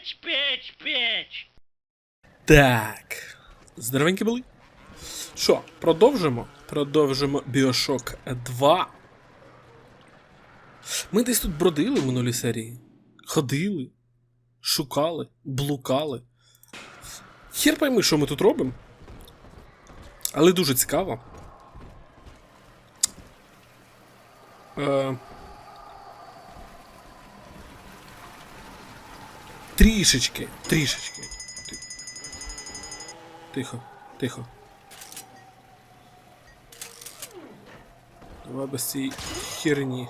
Печ, печ, печ. Так. Здоровенькі були. Що, продовжимо? Продовжимо Bioshock 2. Ми десь тут бродили в минулій серії. Ходили, шукали, блукали. Хер пойми, що ми тут робимо. Але дуже цікаво. Е... Трішечки, трішечки. Ти- Тихо, тихо. Давай без цієї херні.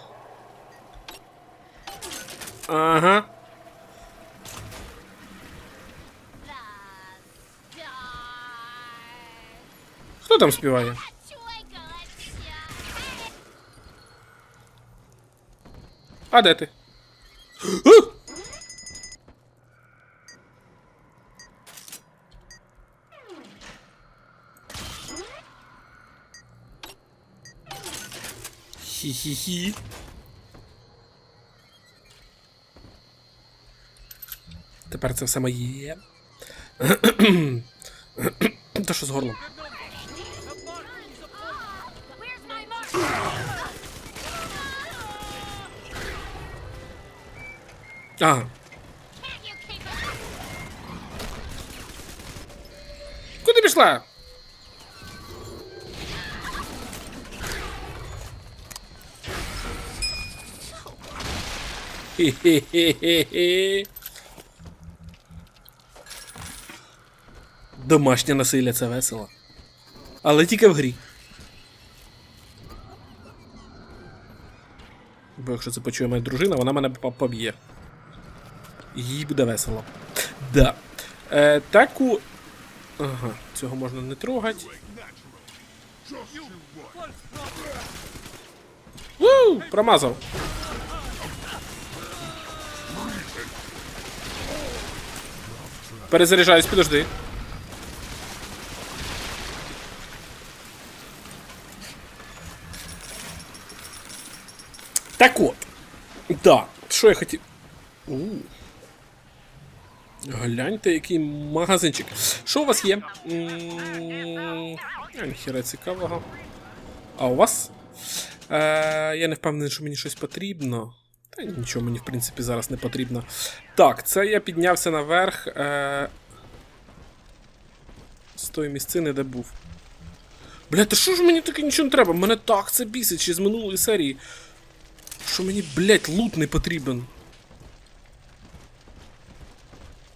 Ага. Хто там співає? А де ти? Хі-хі-хі. Тепер це все моє. Та що з горлом? Ага. Куди пішла? Хе-хе-хе-хе. Домашнє насилля це весело. Але тільки в грі. Бо якщо це почує моя дружина, вона мене поб'є. Їй буде весело. Да. Е, таку. Ага, цього можна не трогати. Вуу! Промазав. Перезаряджаюсь, підожди. Так от. Да, що я хотів. У. Гляньте, який магазинчик. Що у вас є? Ніхіра цікавого. А у вас? Е, я не впевнений, що мені щось потрібно. Нічого мені, в принципі, зараз не потрібно. Так, це я піднявся наверх. Е, з тої місцини, де був. Бля, та що ж мені таке нічого не треба? Мене так це бісить ще з минулої серії. Що мені, блять, лут не потрібен.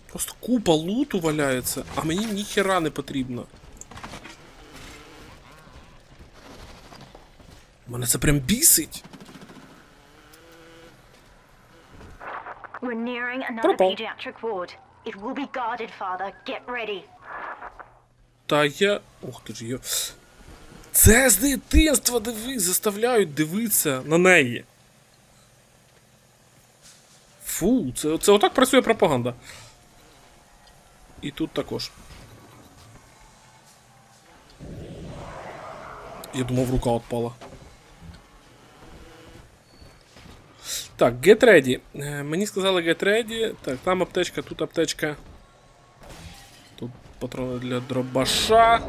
Просто купа луту валяється, а мені ніхера не потрібно. Мене це прям бісить. Ready. Та я. Ох ти ж йо. Це з дитинства дивись, заставляють дивитися на неї. Фу, це, це отак працює пропаганда. І тут також. Я думав, рука отпала. Так, get ready. Е, Мені сказали get ready. Так, там аптечка, тут аптечка. Тут патрони для дробаша.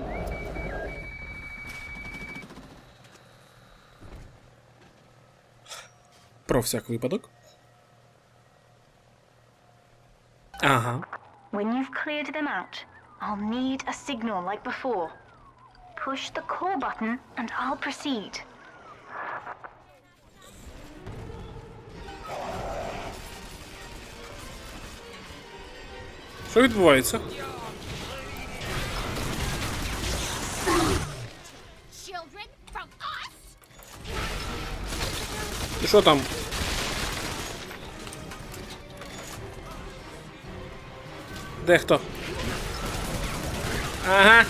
Про всяк випадок. Ага. When you've cleared them out, I'll need a signal like before. Push the call button and I'll proceed. Що відбувається? children from us? І що там? Де хто? Ага.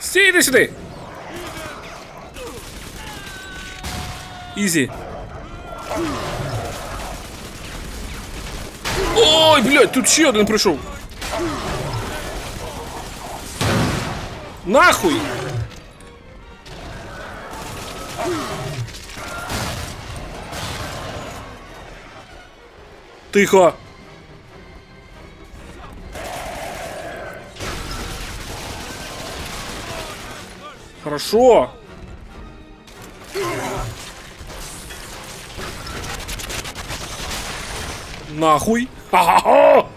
Стій, іди сюди! Ізі. Ой, блядь, тут ще один прийшов. Нахуй! Тихо. Хорошо. Нахуй. Ха-ха-ха!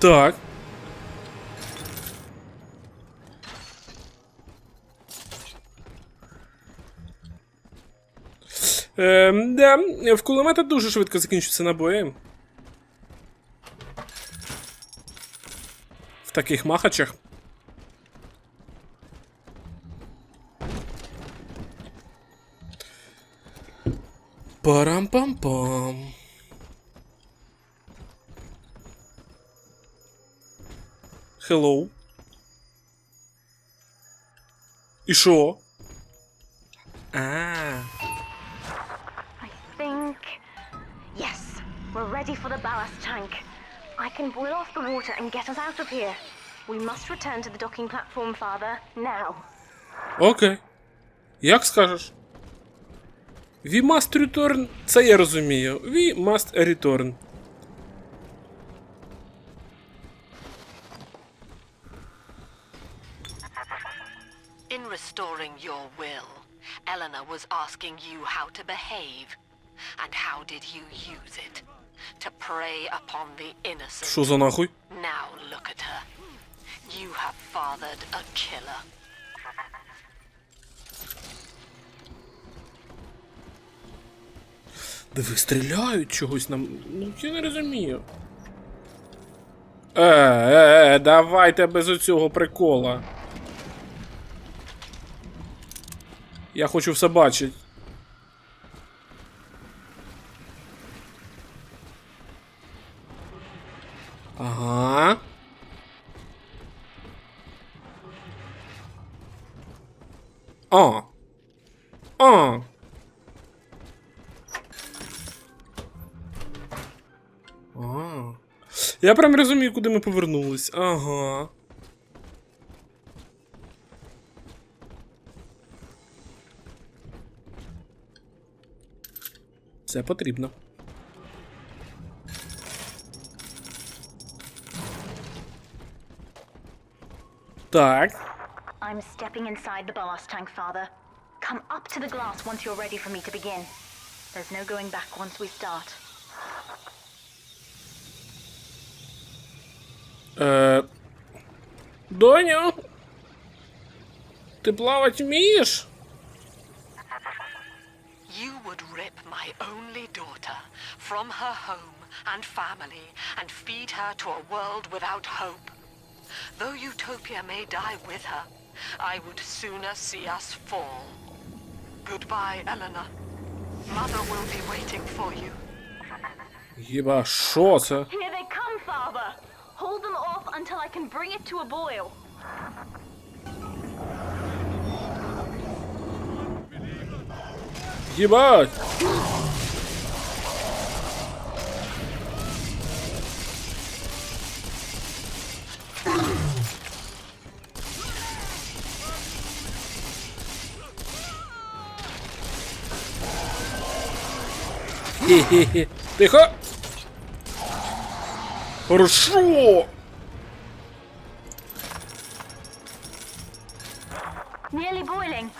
Так. да, в кулемета дуже швидко закінчуються набої. В таких махачах. Парам-пам-пам. Hello. І що? А. I ready for the ballast tank. I can boil off the water and get us out of here. We must return to the docking platform, Father, now. Окей. Як скажеш? We must return. Це я розумію. We must return. In restoring your will, Eleanor was asking you how to behave. And how did you use it? To prey upon the innocent. Що за нахуй? Now look at her. You have fathered a killer. Диви, стріляють чогось нам. Ну, я не розумію. Е, е, е, давайте без оцього прикола. Я хочу все бачити. Ага. А. А. А. Я прям розумію, куди ми повернулись. Ага. Це потрібно. Так. I'm stepping inside the ballast tank, Father. Come up to the glass once you're ready for me to begin. There's no going back once we start. Е... Доню? Ти плавати вмієш? You would rip my only daughter from her home and family and feed her to a world without hope. Though Utopia may die with her, I would sooner see us fall. Goodbye, Eleanor. Mother will be waiting for you. Єба, що це? Here they come, Father! Hold them off until I can bring it to a boil. Єбать! Хе-хе-хе. Тихо! Хорошо! Nearly boiling.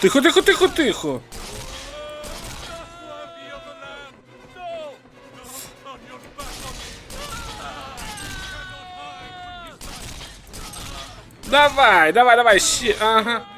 Тихо, тихо, тихо, тихо! Давай, давай, давай, ще. Ага.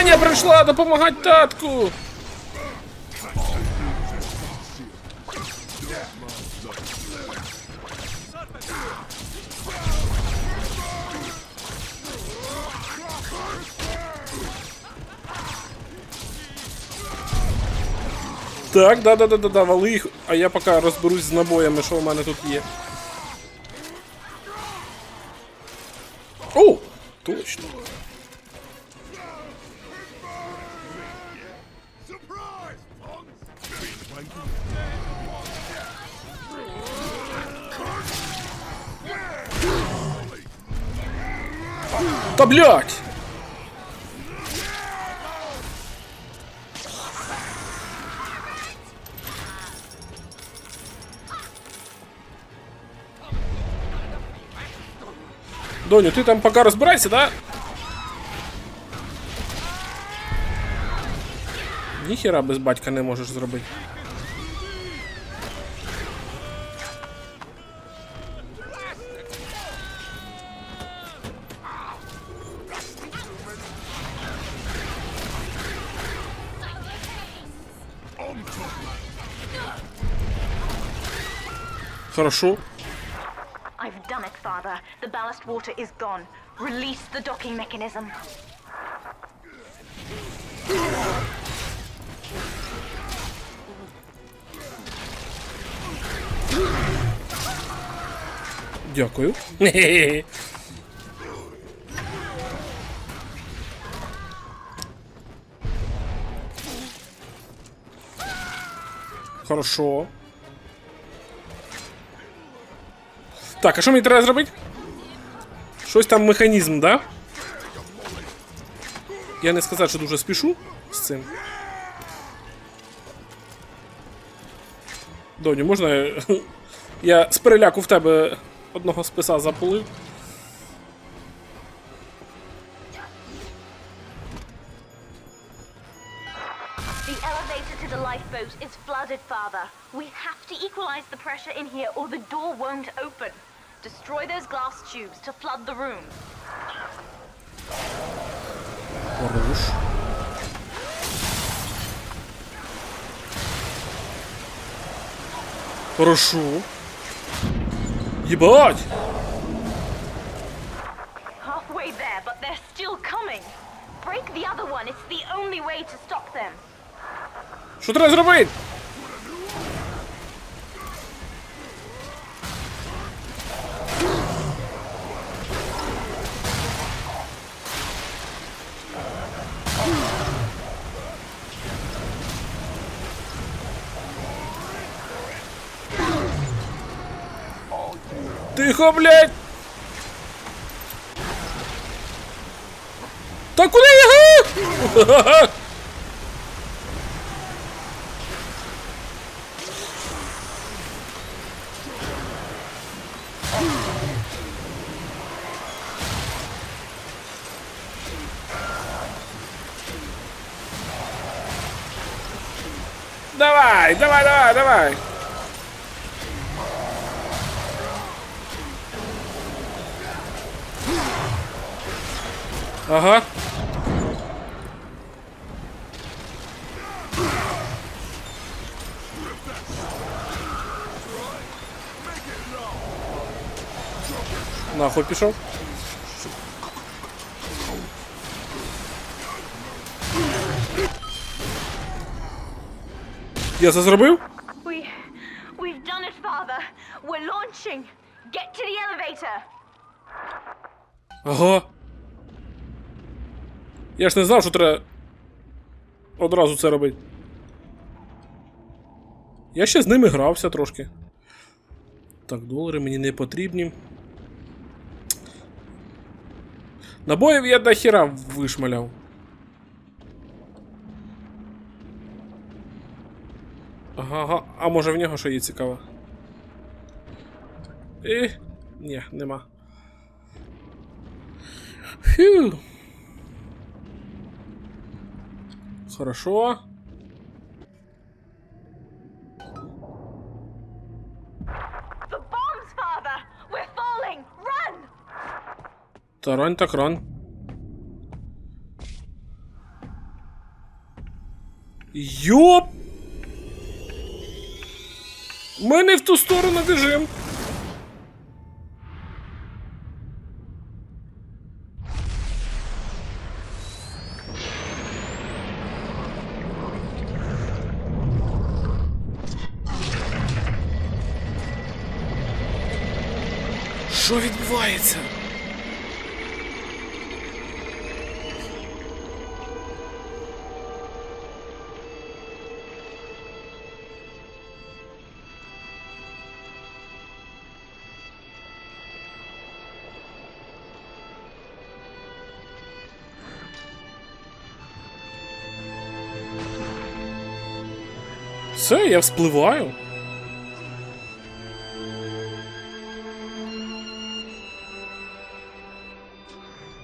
back now. Use the plasmid. А! Доня прийшла допомагати татку! Так, да, да, да, да, да, вали їх, а я поки розберусь з набоями, що у мене тут є. О! Точно. Та блять! Доню, ти там поки розбирайся, да? Ніхіра без батька не можеш зробити. Хорошо. I've done it, Father. The ballast water is gone. Release the docking mechanism. Дякую. Хе-хе-хе. Хорошо. Так, а що мені треба зробити? Щось там механізм, да? Я не сказав, що дуже спішу з цим. Доню, можна. я- з переляку в тебе одного списа запулив. Is flooded, Father. We have to equalize the pressure in here or the door won't open. Destroy those glass tubes to flood the room. Хорош. Хорошо. Ебать! Halfway there, but they're still coming. Break the other one. It's the only way to stop them. Що треба зробити? Тихо, блядь! Та куди його? Давай, давай, давай, давай. Ага. Нахуй пішов. Я це зробив? We, we've done it, Father. We're launching. Get to the elevator. Ага. Я ж не знав, що треба одразу це робити. Я ще з ними грався трошки. Так, долари мені не потрібні. Набоїв я до хіра вишмаляв. Ага, ага. А може в нього що є цікаве? І... Ні, нема. Фью. Хорошо. Тарань так ран. Йоп! Ми не в ту сторону біжим. Все, я вспливаю.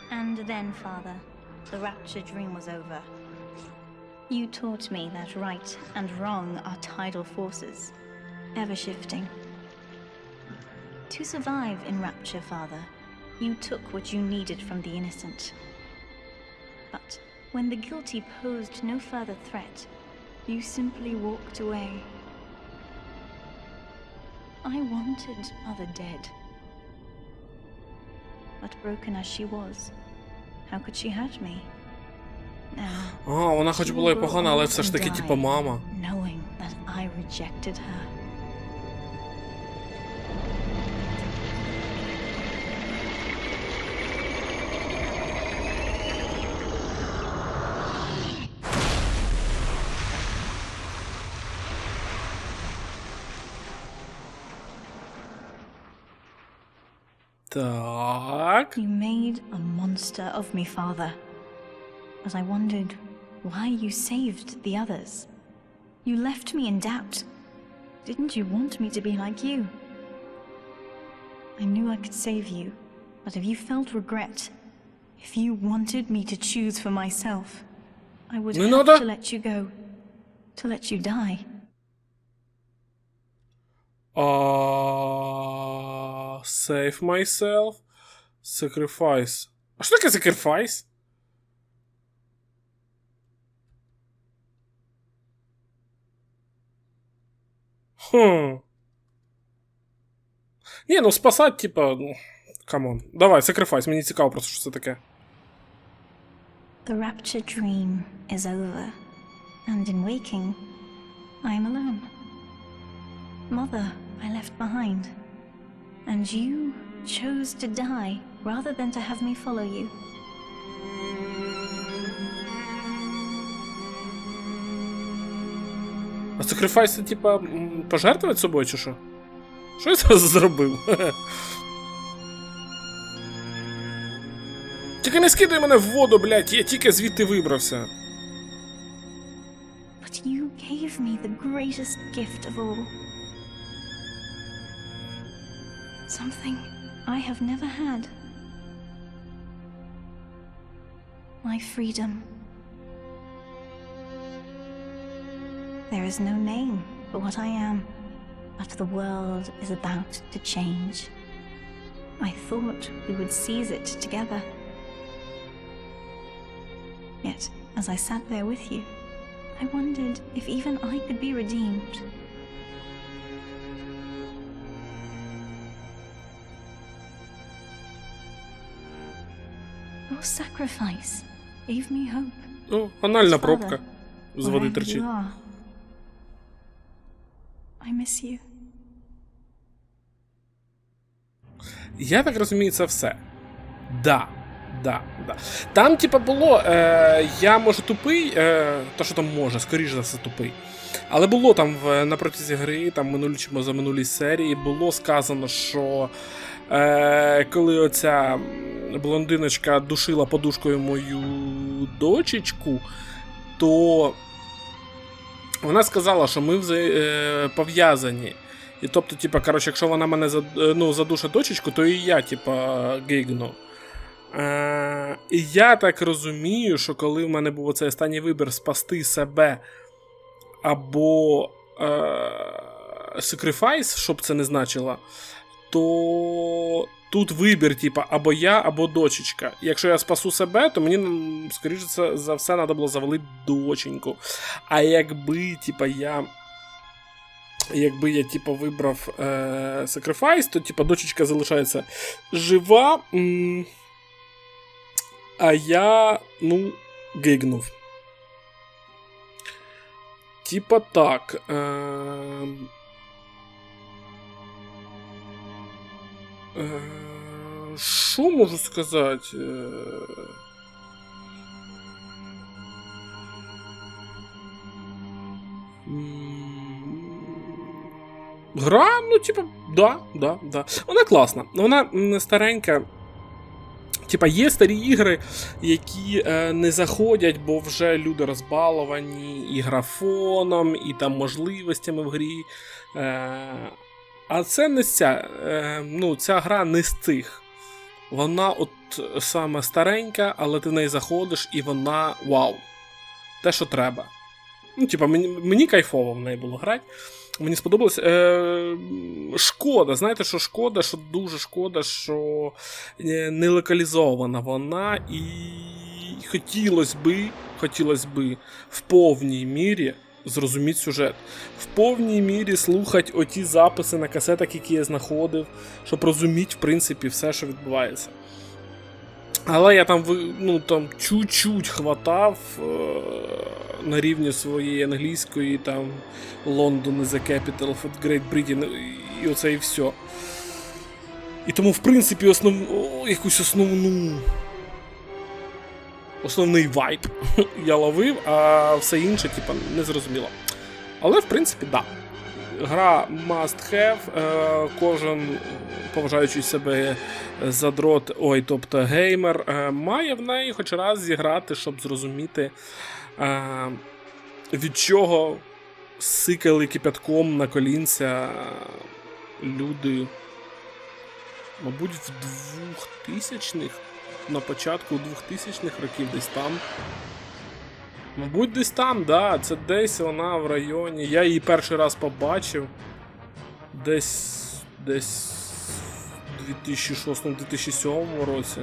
And then, Father, the rapture dream was over. You taught me that right and wrong are tidal forces, ever shifting. To survive in rapture, Father, you took what you needed from the innocent. But when the guilty posed no further threat, you simply walked away. I wanted Mother dead. But broken as she was, how could she hurt me? Now, А, вона хоч she була і will погана, grow але old все ж and таки, die, типа, мама. Knowing that I rejected her. You made a monster of me, Father. As I wondered why you saved the others. You left me in doubt. Didn't you want me to be like you? I knew I could save you, but if you felt regret, if you wanted me to choose for myself, I would no, have to let you go, to let you die. Uh... Save myself. Sacrifice. А що таке sacrifice? Хм. Ні, ну спасать, типа, ну. Камон. Давай, sacrifice, мені цікаво просто, що це таке. The rapture dream is over, and in waking, I am alone. Mother, I left behind, And you chose to die rather than to have me follow you. А sacrifice це, типа, пожертвувати собою чи що? Що я зараз зробив? Тільки не скидай мене в воду, блядь, я тільки звідти вибрався. But you gave me the greatest gift of all. Something I have never had. My freedom. There is no name for what I am, but the world is about to change. I thought we would seize it together. Yet, as I sat there with you, I wondered if even I could be redeemed. Your sacrifice gave me hope. Ну, анальна пробка. З води. I miss you. Я так розумію, це все. Да. Да, да. Там, типа, було. Е, я може тупий, е, то що там може, скоріш за все тупий. Але було там в, на протязі гри, там минулі чи за минулій серії, було сказано, що е, коли оця блондиночка душила подушкою мою дочечку, то вона сказала, що ми е, пов'язані. І тобто, типа, коротше, якщо вона мене зад- е, ну, задушить дочечку, то і я, типа, гигну. Е, і я так розумію, що коли в мене був оцей останній вибір спасти себе або е, sacrifice, що б це не значило, то тут вибір, типа, або я, або дочечка. Якщо я спасу себе, то мені, скоріше за- все, треба було завалити доченьку. А якби, типа, я. Якби я, типа, вибрав е- то типа дочечка залишається жива. М- а я, ну, гигнув. Типа так. Е- Що можу сказати? Е, Гра, ну, типа, да, да, да. Вона класна. Вона старенька. Типа, є старі ігри, які е, не заходять, бо вже люди розбаловані і графоном, і там можливостями в грі. Е, а це не ця. Е, ну, ця гра не з цих. Вона от саме старенька, але ти в неї заходиш, і вона вау. Те, що треба. Ну, типа, мені, мені кайфово в неї було грати. Мені сподобалось. Е, шкода, знаєте, що шкода, що дуже шкода, що е, не локалізована вона, і хотілося би, хотілося би в повній мірі зрозуміти сюжет. В повній мірі слухати оті записи на касетах, які я знаходив, щоб розуміти, в принципі, все, що відбувається. Але я там ну, там чуть-чуть хватав е- на рівні своєї англійської, там London is the capital of Great Britain, і оце і все. І тому, в принципі, основ... о, якусь основну. Основний вайб я ловив, а все інше, типа, не зрозуміло. Але, в принципі, да. Гра must have. Е, кожен поважаючий себе задрот, ой, тобто геймер, е, має в неї хоч раз зіграти, щоб зрозуміти, е, від чого сикали кипятком на колінця люди, мабуть, в 2000-х, на початку 2000-х років десь там. Мабуть, десь там, да, це десь вона в районі. Я її перший раз побачив. Десь. десь в 2006-2007 році.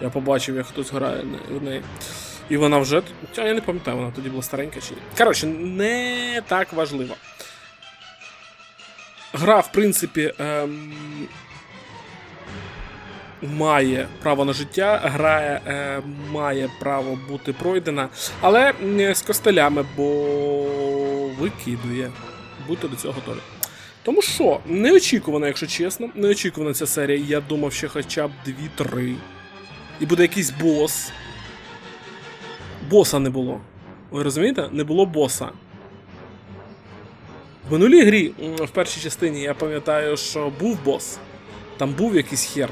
Я побачив, як хтось грає в неї. І вона вже. Хоча я не пам'ятаю, вона тоді була старенька чи ні. Коротше, не так важливо. Гра, в принципі, ем, має право на життя, гра е, має право бути пройдена, але не з костелями, бо викидує. Будьте до цього готові. Тому що, неочікувано, якщо чесно, неочікувана ця серія. Я думав, що хоча б 2-3. І буде якийсь бос. Боса не було. Ви розумієте? Не було боса. В минулій грі, в першій частині, я пам'ятаю, що був бос. Там був якийсь хер.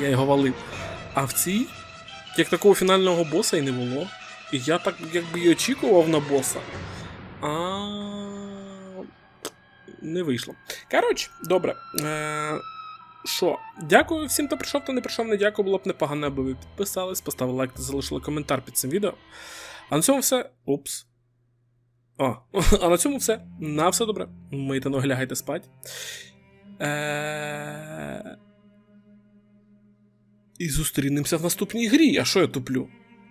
Я його валив. А в цій, як такого фінального боса і не було. І я так якби і очікував на боса. А. Не вийшло. Коротше, добре. Е, Що, дякую всім, хто прийшов, хто не прийшов, не дякую. Було б непогано, аби ви підписались, поставили лайк та залишили коментар під цим відео. А на цьому все. Упс. О, а на цьому все. На все добре. Мийте ноги, лягайте спать. Е... І зустрінемося в наступній грі. А що я туплю?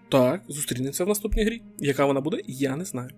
Так, зустрінемося в наступній грі. Яка вона буде, я не знаю.